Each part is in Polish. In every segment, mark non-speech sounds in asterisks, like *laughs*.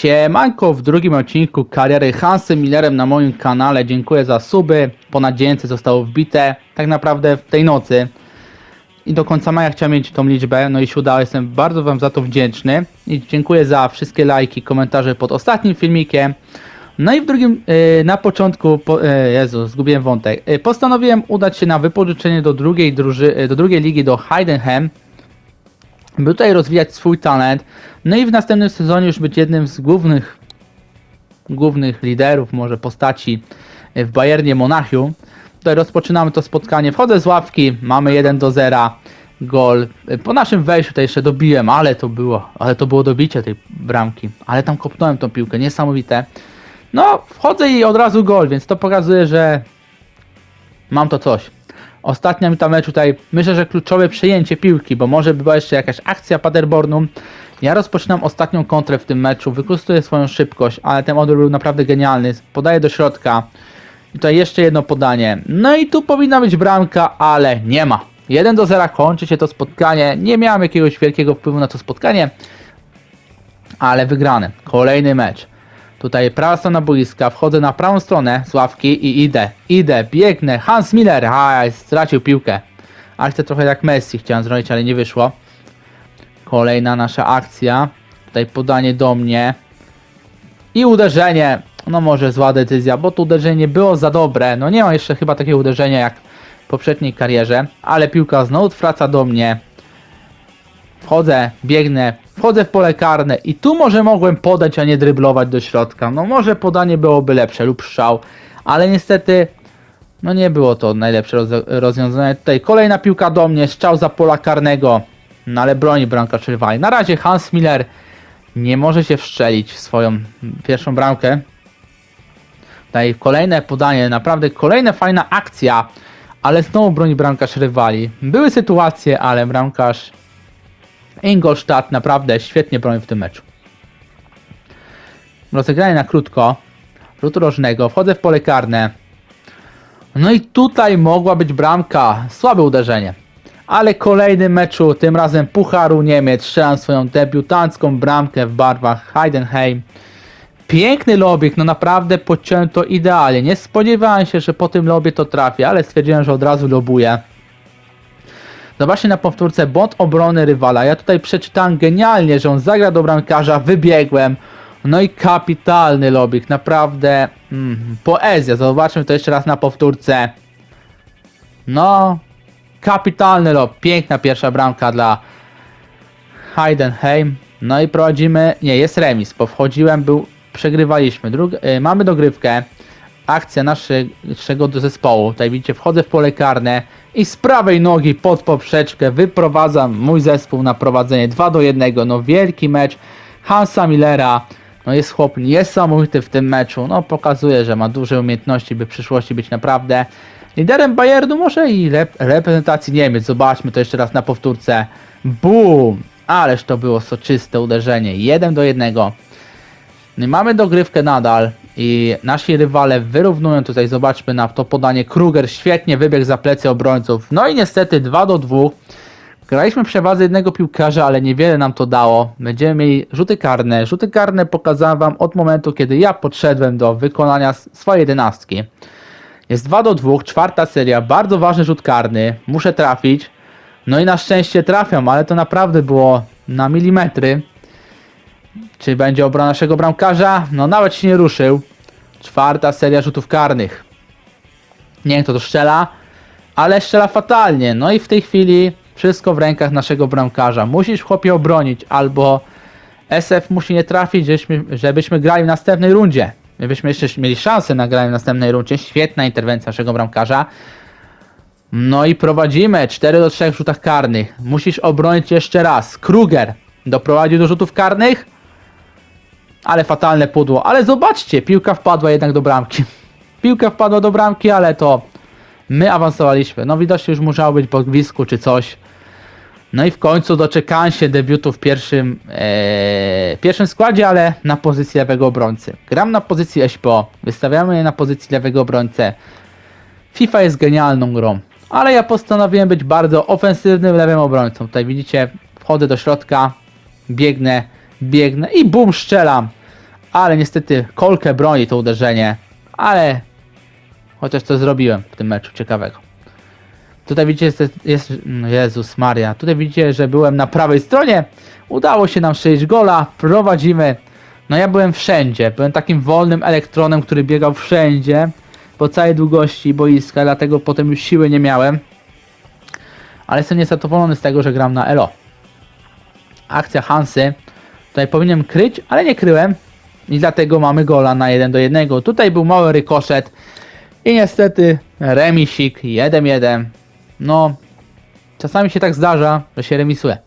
Siemanko w drugim odcinku kariery Hansem Millerem na moim kanale. Dziękuję za suby. Ponad 900 zostało wbite. Tak naprawdę w tej nocy. I do końca maja chciałem mieć tą liczbę. No i się udało. Jestem bardzo Wam za to wdzięczny. I dziękuję za wszystkie lajki, komentarze pod ostatnim filmikiem. No i w drugim, yy, na początku, po, yy, Jezu, zgubiłem wątek. Yy, postanowiłem udać się na wypożyczenie do drugiej, druży, do drugiej ligi, do Heidenheim by tutaj rozwijać swój talent, no i w następnym sezonie już być jednym z głównych głównych liderów, może postaci w Bayernie Monachium. Tutaj rozpoczynamy to spotkanie. Wchodzę z ławki, mamy 1 do 0. Gol. Po naszym wejściu tutaj jeszcze dobiłem, ale to było, ale to było dobicie tej bramki. Ale tam kopnąłem tą piłkę, niesamowite. No, wchodzę i od razu gol, więc to pokazuje, że mam to coś. Ostatnia minuta meczu tutaj, myślę, że kluczowe przejęcie piłki, bo może była jeszcze jakaś akcja Paderbornu. Ja rozpoczynam ostatnią kontrę w tym meczu, wykorzystuję swoją szybkość, ale ten odbiór był naprawdę genialny. Podaję do środka. I tutaj jeszcze jedno podanie. No i tu powinna być bramka, ale nie ma. 1 do 0 kończy się to spotkanie. Nie miałem jakiegoś wielkiego wpływu na to spotkanie, ale wygrane. Kolejny mecz. Tutaj prawa strona boiska, wchodzę na prawą stronę z ławki i idę, idę, biegnę, Hans Miller, a stracił piłkę. Akcja trochę jak Messi chciałem zrobić, ale nie wyszło. Kolejna nasza akcja, tutaj podanie do mnie i uderzenie. No może zła decyzja, bo to uderzenie nie było za dobre. No nie ma jeszcze chyba takiego uderzenia jak w poprzedniej karierze, ale piłka znowu wraca do mnie. Wchodzę, biegnę, wchodzę w pole karne i tu może mogłem podać, a nie dryblować do środka. No może podanie byłoby lepsze lub strzał, ale niestety no nie było to najlepsze roz- rozwiązanie. Tutaj kolejna piłka do mnie, strzał za pola karnego, no ale broni bramka rywali. Na razie Hans Miller nie może się wszczelić w swoją pierwszą bramkę. Tutaj kolejne podanie, naprawdę kolejna fajna akcja, ale znowu broni bramkarz rywali. Były sytuacje, ale bramkarz Ingolstadt naprawdę świetnie broni w tym meczu. Rozegranie na krótko. Rzut rożnego. Wchodzę w pole karne. No i tutaj mogła być bramka. Słabe uderzenie. Ale kolejny meczu, tym razem Pucharu Niemiec. Strzelam swoją debiutancką bramkę w barwach Heidenheim. Piękny lobik, no naprawdę podciąłem to idealnie. Nie spodziewałem się, że po tym lobie to trafię, ale stwierdziłem, że od razu lobuję. Zobaczcie na powtórce błąd obrony rywala. Ja tutaj przeczytałem genialnie, że on zagra do bramkarza, wybiegłem. No i kapitalny lobik, naprawdę mm, poezja. Zobaczmy to jeszcze raz na powtórce. No, kapitalny lob, piękna pierwsza bramka dla Heidenheim. No i prowadzimy, nie, jest remis, bo wchodziłem, był, przegrywaliśmy. Drug, y, mamy dogrywkę, akcja nasze- naszego zespołu. Tutaj widzicie, wchodzę w pole karne i z prawej nogi pod poprzeczkę wyprowadzam mój zespół na prowadzenie 2 do 1. No wielki mecz Hansa Millera. No jest chłop niesamowity w tym meczu. No pokazuje, że ma duże umiejętności, by w przyszłości być naprawdę liderem Bayernu, może i rep reprezentacji Niemiec. Zobaczmy to jeszcze raz na powtórce. Boom! Ależ to było soczyste uderzenie. 1 do 1. No mamy dogrywkę nadal i nasi rywale wyrównują tutaj, zobaczmy na to podanie. Kruger świetnie wybiegł za plecy obrońców. No i niestety 2 do 2. Graliśmy przewadze jednego piłkarza, ale niewiele nam to dało. Będziemy mieli rzuty karne. Rzuty karne pokazałem wam od momentu, kiedy ja podszedłem do wykonania swojej jedenastki. Jest 2 do 2, czwarta seria, bardzo ważny rzut karny. Muszę trafić. No i na szczęście trafiam, ale to naprawdę było na milimetry. Czy będzie obrona naszego bramkarza? No nawet się nie ruszył. Czwarta seria rzutów karnych. Nie wiem kto to strzela, ale strzela fatalnie. No i w tej chwili wszystko w rękach naszego bramkarza. Musisz chłopie obronić, albo SF musi nie trafić, żebyśmy, żebyśmy grali w następnej rundzie. Żebyśmy jeszcze mieli szansę na granie w następnej rundzie. Świetna interwencja naszego bramkarza. No i prowadzimy 4 do 3 w rzutach karnych. Musisz obronić jeszcze raz. Kruger doprowadził do rzutów karnych. Ale fatalne pudło. Ale zobaczcie, piłka wpadła jednak do bramki. *laughs* Piłka wpadła do bramki, ale to my awansowaliśmy. No widocznie już musiało być po gwizdku czy coś. No i w końcu doczekałem się debiutu w pierwszym, e, pierwszym składzie, ale na pozycji lewego obrońcy. Gram na pozycji SPO, wystawiamy je na pozycji lewego obrońcę. FIFA jest genialną grą, ale ja postanowiłem być bardzo ofensywnym lewym obrońcą. Tutaj widzicie, wchodzę do środka, biegnę, biegnę i bum, strzelam. ale niestety kolkę broni to uderzenie, ale chociaż to zrobiłem w tym meczu ciekawego. Tutaj widzicie, jest, jest Jezus Maria, tutaj widzicie, że byłem na prawej stronie, udało się nam strzelić gola, prowadzimy. No ja byłem wszędzie, byłem takim wolnym elektronem, który biegał wszędzie, po całej długości boiska, dlatego potem już siły nie miałem. Ale jestem niezadowolony z tego, że gram na Elo. Akcja Hansy. Tutaj powinienem kryć, ale nie kryłem. I dlatego mamy gola na 1 do 1. Tutaj był mały rykoszet. I niestety remisik 1-1. No, czasami się tak zdarza, że się remisuje.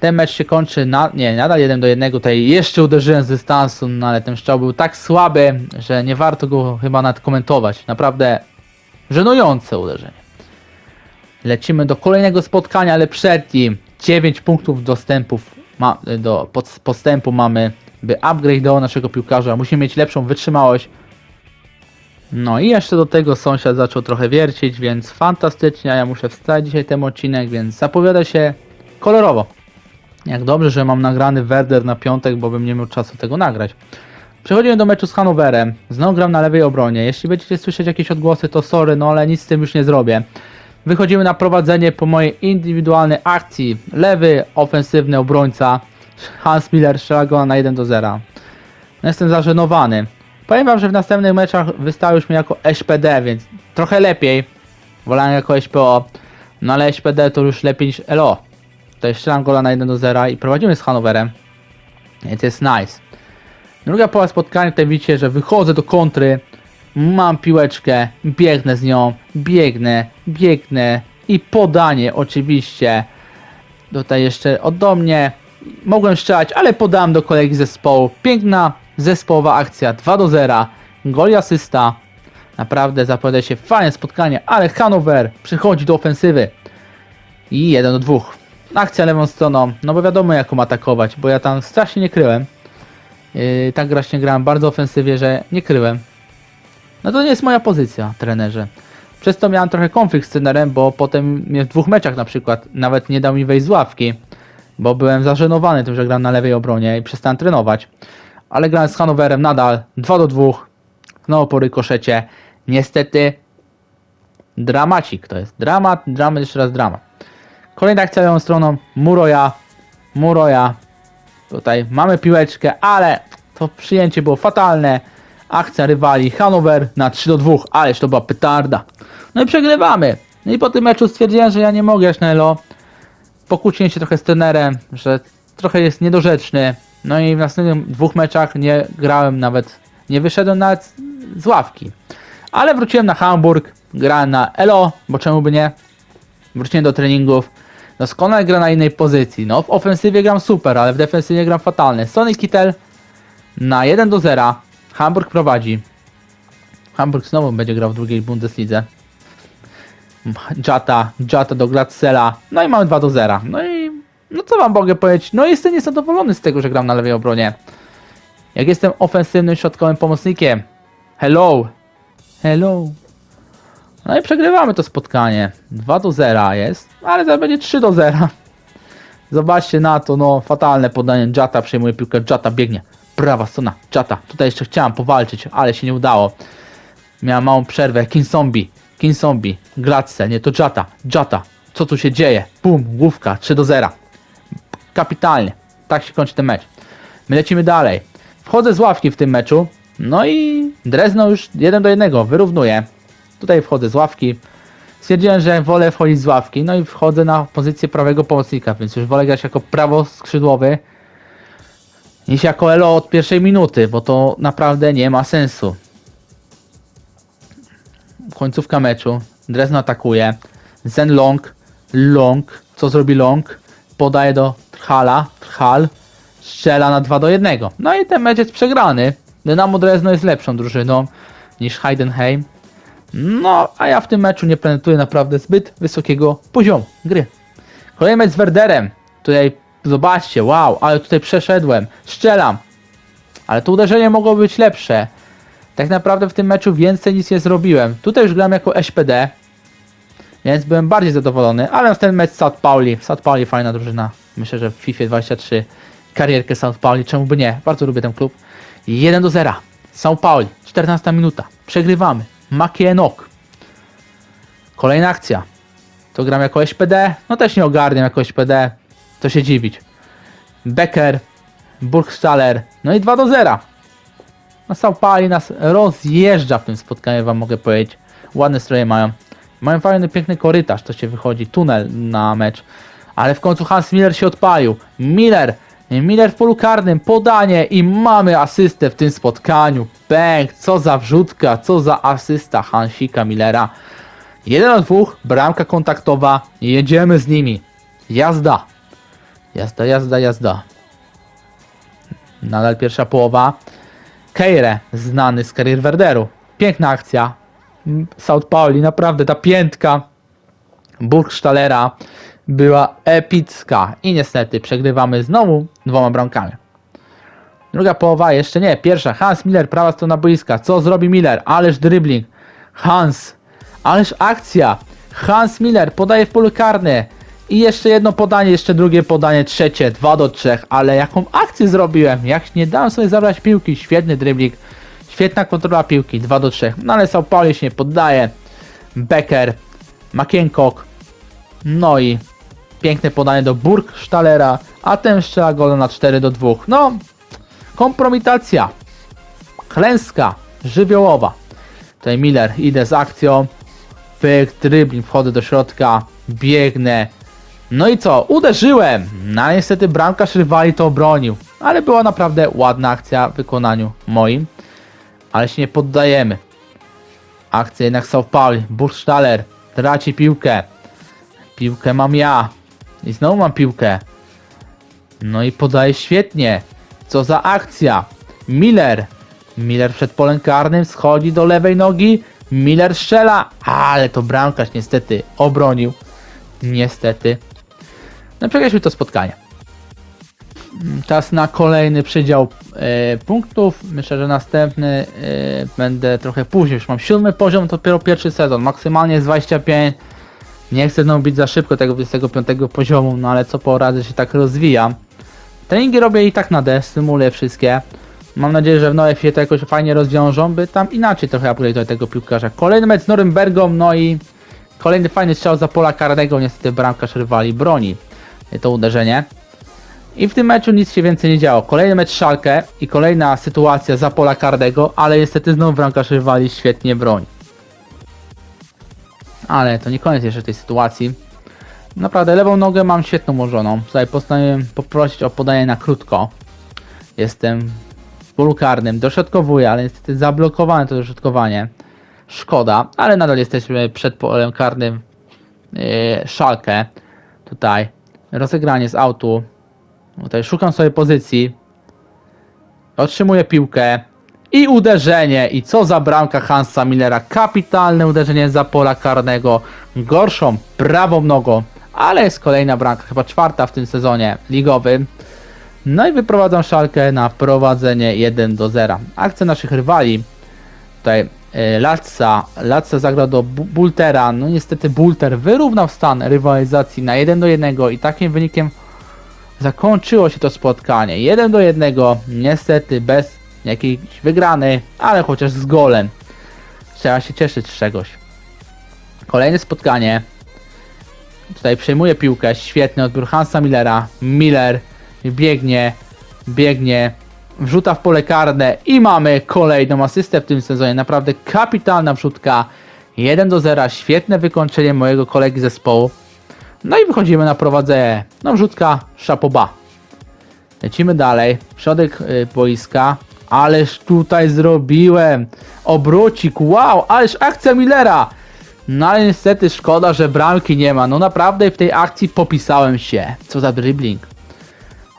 Ten mecz się kończy, na, nie, nadal 1 do 1. Tutaj jeszcze uderzyłem z dystansu, no ale ten strzał był tak słaby, że nie warto go chyba nawet komentować. Naprawdę żenujące uderzenie. Lecimy do kolejnego spotkania, ale przed nim 9 punktów dostępów ma, do pod, postępu mamy, by upgrade do naszego piłkarza. Musimy mieć lepszą wytrzymałość. No i jeszcze do tego sąsiad zaczął trochę wiercić, więc fantastycznie. Ja muszę wstać dzisiaj ten odcinek, więc zapowiada się kolorowo. Jak dobrze, że mam nagrany Werder na piątek, bo bym nie miał czasu tego nagrać. Przechodzimy do meczu z Hanowerem. Znowu gram na lewej obronie. Jeśli będziecie słyszeć jakieś odgłosy, to sorry, no ale nic z tym już nie zrobię. Wychodzimy na prowadzenie po mojej indywidualnej akcji. Lewy, ofensywny obrońca. Hans Miller strzela go na 1 do 0. No jestem zażenowany. Powiem wam, że w następnych meczach wystały już mi jako SPD, więc trochę lepiej. Wolałem jako SPO. No ale SPD to już lepiej niż LO. Tutaj strzelam gola na 1 do 0 i prowadzimy z Hanowerem. Więc jest nice. Druga połowa spotkania, tutaj widzicie, że wychodzę do kontry. Mam piłeczkę, biegnę z nią, biegnę, biegnę i podanie oczywiście. Tutaj jeszcze ode mnie. Mogłem strzelać, ale podałem do kolegi zespołu. Piękna zespołowa akcja 2 do 0. Gol i asysta. Naprawdę zapowiada się fajne spotkanie, ale Hanover przychodzi do ofensywy. I 1 do 2. Akcja lewą stroną, no bo wiadomo jaką atakować, bo ja tam strasznie nie kryłem. Yy, tak właśnie grałem bardzo ofensywnie, że nie kryłem. No to nie jest moja pozycja, trenerze. Przez to miałem trochę konflikt z trenerem, bo potem mnie w dwóch meczach na przykład nawet nie dał mi wejść z ławki, bo byłem zażenowany tym, że gram na lewej obronie i przestałem trenować. Ale grałem z Hanowerem nadal 2 do 2. Znowu po rykoszecie. Niestety dramacik to jest. Dramat, dramat, jeszcze raz dramat. Kolejna akcja lewą stroną. Muroja. Muroja. Tutaj mamy piłeczkę, ale to przyjęcie było fatalne. Akcja rywali Hanover na 3 do 2, ależ to była petarda. No i przegrywamy. No i po tym meczu stwierdziłem, że ja nie mogę grać na Elo. Pokłóciłem się trochę z trenerem, że trochę jest niedorzeczny. No i w następnych dwóch meczach nie grałem nawet, nie wyszedłem nawet z ławki. Ale wróciłem na Hamburg, grałem na Elo, bo czemu by nie? Wróciłem do treningów. Doskonale gra na innej pozycji. No w ofensywie gram super, ale w defensywie gram fatalnie. Sonny Kittel na 1 do 0. Hamburg prowadzi. Hamburg znowu będzie grał w drugiej Bundeslidze. Jata, Jata do Glatzela. No i mamy 2 do 0. No i no co wam mogę powiedzieć? No jestem niezadowolony z tego, że gram na lewej obronie. Jak jestem ofensywnym środkowym pomocnikiem. Hello. Hello. No i przegrywamy to spotkanie. 2 do 0 jest, ale zaraz będzie 3 do 0. Zobaczcie na to, no fatalne podanie. Jata przejmuje piłkę, Jata biegnie. Prawa strona, Jata. Tutaj jeszcze chciałem powalczyć, ale się nie udało. Miałem małą przerwę. Kinzombie, Kinzombie, Glatze, nie to Jata, Jata. Co tu się dzieje? Bum, główka, 3 do 0. Kapitalnie. Tak się kończy ten mecz. My lecimy dalej. Wchodzę z ławki w tym meczu. No i Drezno już 1 do 1 wyrównuje. Tutaj wchodzę z ławki. Stwierdziłem, że wolę wchodzić z ławki. No i wchodzę na pozycję prawego pomocnika, więc już wolę grać jako prawo skrzydłowy niż jako Elo od pierwszej minuty, bo to naprawdę nie ma sensu. Końcówka meczu. Drezno atakuje. Zen Long. Long. Co zrobi Long? Podaje do Trhala. Trhal. Strzela na 2 do 1. No i ten mecz jest przegrany. Dynamo Drezno jest lepszą drużyną niż Heidenheim. No, a ja w tym meczu nie prezentuję naprawdę zbyt wysokiego poziomu gry. Kolejny mecz z Werderem. Tutaj zobaczcie, wow, ale tutaj przeszedłem. Strzelam. Ale to uderzenie mogło być lepsze. Tak naprawdę w tym meczu więcej nic nie zrobiłem. Tutaj już gram jako SPD. Więc byłem bardziej zadowolony, ale ten mecz South Pauli. South Pauli fajna drużyna. Myślę, że w FIFA 23 karierkę São Pauli, czemu by nie? Bardzo lubię ten klub. 1 do 0. São Pauli, 14 minuta. Przegrywamy. Makienok. Kolejna akcja. To gram jako SPD? No też nie ogarniam jako SPD. To się dziwić. Becker, Burgstaller, no i 2 do 0. No Pauli nas rozjeżdża w tym spotkaniu, wam mogę powiedzieć. Ładne stroje mają. Mają fajny, piękny korytarz, to się wychodzi, tunel na mecz. Ale w końcu Hans Miller się odpalił. Miller, Miller w polu karnym, podanie i mamy asystę w tym spotkaniu. Bęk, co za wrzutka, co za asysta Hansika Millera. 1 do 2, bramka kontaktowa, jedziemy z nimi. Jazda. Jazda, jazda, jazda. Nadal pierwsza połowa. Keire, znany z karier Werderu. Piękna akcja. M, South Pauli, naprawdę ta piętka Burgstallera była epicka. I niestety przegrywamy znowu dwoma bramkami. Druga połowa, jeszcze nie. Pierwsza, Hans Miller, prawa strona boiska. Co zrobi Miller? Ależ dribbling. Hans, ależ akcja. Hans Miller podaje w polu karne. I jeszcze jedno podanie, jeszcze drugie podanie, trzecie, 2 do 3, ale jaką akcję zrobiłem? Jak nie dałem sobie zabrać piłki, świetny dribbling, świetna kontrola piłki, 2 do 3. No ale Sao Paulo się nie poddaje. Becker, Makienkok, no i piękne podanie do Burgstallera, a ten strzela gola na 4 do 2. No, kompromitacja, klęska żywiołowa. Tutaj Miller, idę z akcją, pyk, dribbling, wchodzę do środka, biegnę. No i co? Uderzyłem! No niestety bramkarz rywali to obronił. Ale była naprawdę ładna akcja w wykonaniu moim. Ale się nie poddajemy. Akcja jednak São Paulo. Burgstaller traci piłkę. Piłkę mam ja. I znowu mam piłkę. No i podaje świetnie. Co za akcja. Miller. Miller przed polem karnym schodzi do lewej nogi. Miller strzela, ale to bramkarz niestety obronił. Niestety. No przegraliśmy to spotkanie. Czas na kolejny przedział e, punktów. Myślę, że następny e, będę trochę później. Już mam siódmy poziom, to dopiero pierwszy sezon. Maksymalnie jest 25. Nie chcę znowu być za szybko tego 25 poziomu, no ale co po razy się tak rozwijam. Treningi robię i tak na D, symuluję wszystkie. Mam nadzieję, że w nowej to jakoś fajnie rozwiążą, by tam inaczej trochę upgrade tego piłkarza. Kolejny mecz z Norymbergą, no i kolejny fajny strzał za pola karnego. Niestety bramkarz rywali broni to uderzenie. I w tym meczu nic się więcej nie działo. Kolejny mecz Szalkę i kolejna sytuacja za pola karnego, ale niestety znowu bramkarz rywali świetnie broni. Ale to nie koniec jeszcze tej sytuacji. Naprawdę lewą nogę mam świetną ułożoną. Tutaj postanowiłem poprosić o podanie na krótko. Jestem w polu karnym, dośrodkowuję, ale niestety zablokowane to dośrodkowanie. Szkoda, ale nadal jesteśmy przed polem karnym yy, Szalkę. Tutaj rozegranie z autu. Tutaj szukam sobie pozycji. Otrzymuję piłkę. I uderzenie. I co za bramka Hansa Millera. Kapitalne uderzenie za pola karnego. Gorszą prawą nogą. Ale jest kolejna bramka. Chyba czwarta w tym sezonie ligowym. No i wyprowadzam szalkę na prowadzenie 1 do 0. Akcja naszych rywali. Tutaj e, Latza. Latza zagrał do Bu- Bultera. No niestety Bulter wyrównał stan rywalizacji na 1 do 1 i takim wynikiem zakończyło się to spotkanie. 1 do 1. Niestety bez jakiejś wygranej, ale chociaż z golem. Trzeba się cieszyć z czegoś. Kolejne spotkanie. Tutaj przejmuje piłkę. Świetny odbiór Hansa Millera. Miller biegnie, biegnie, wrzuta w pole karne i mamy kolejną asystę w tym sezonie. Naprawdę kapitalna wrzutka. 1 do 0. Świetne wykończenie mojego kolegi zespołu. No i wychodzimy na prowadzenie. No wrzutka szapoba. Lecimy dalej. Środek y, boiska. Ależ tutaj zrobiłem. Obrócik. Wow, ależ akcja Millera. No ale niestety szkoda, że bramki nie ma. No naprawdę w tej akcji popisałem się. Co za dribbling.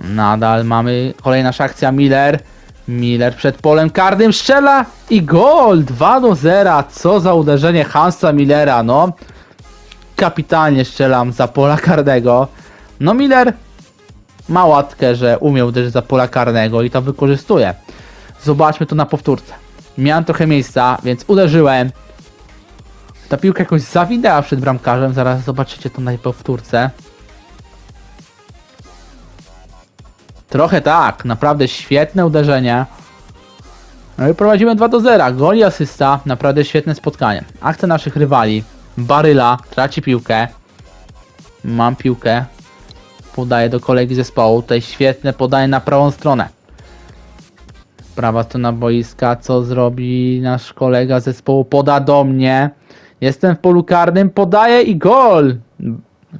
Nadal mamy kolejna akcja Miller. Miller przed polem karnym strzela i gol 2 do 0. Co za uderzenie Hansa Millera, no. Kapitalnie strzelam za pola karnego. No Miller ma łatkę, że umie uderzyć za pola karnego i to wykorzystuje. Zobaczmy to na powtórce. Miałem trochę miejsca, więc uderzyłem. Ta piłka jakoś zawinęła przed bramkarzem, zaraz zobaczycie to na powtórce. Trochę tak, naprawdę świetne uderzenie. No i prowadzimy 2 do 0. Gol i asysta, naprawdę świetne spotkanie. Akcja naszych rywali. Baryla traci piłkę. Mam piłkę. Podaję do kolegi zespołu. Tutaj świetne podaje na prawą stronę. Prawa strona boiska. Co zrobi nasz kolega zespołu? Poda do mnie. Jestem w polu karnym. Podaję i gol.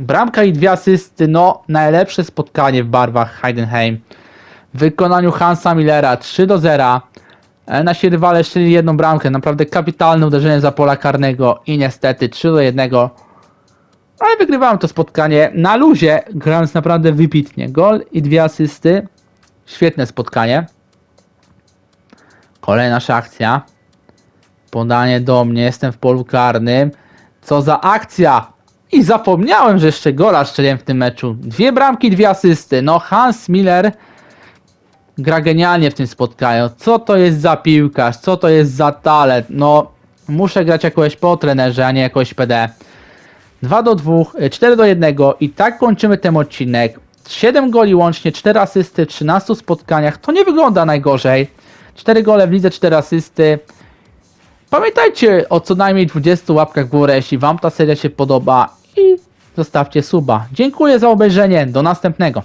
Bramka i dwie asysty. No, najlepsze spotkanie w barwach Heidenheim. W wykonaniu Hansa Millera 3 do 0. E, Nasi rywale strzeli jedną bramkę. Naprawdę kapitalne uderzenie za pola karnego. I niestety 3 do 1. Ale wygrywałem to spotkanie na luzie, grając naprawdę wybitnie. Gol i dwie asysty. Świetne spotkanie. Kolejna nasza akcja. Podanie do mnie, jestem w polu karnym. Co za akcja! I zapomniałem, że jeszcze gola strzeliłem w tym meczu. Dwie bramki, dwie asysty. No Hans Miller gra genialnie w tym spotkaniu. Co to jest za piłkarz? Co to jest za talent? No, muszę grać jakoś po trenerze, a nie jakoś PD. 2 do 2, 4 do 1 i tak kończymy ten odcinek. 7 goli łącznie, 4 asysty w 13 spotkaniach. To nie wygląda najgorzej. 4 gole w lidze, 4 asysty. Pamiętajcie o co najmniej 20 łapkach w górę, jeśli Wam ta seria się podoba i zostawcie suba. Dziękuję za obejrzenie, do następnego.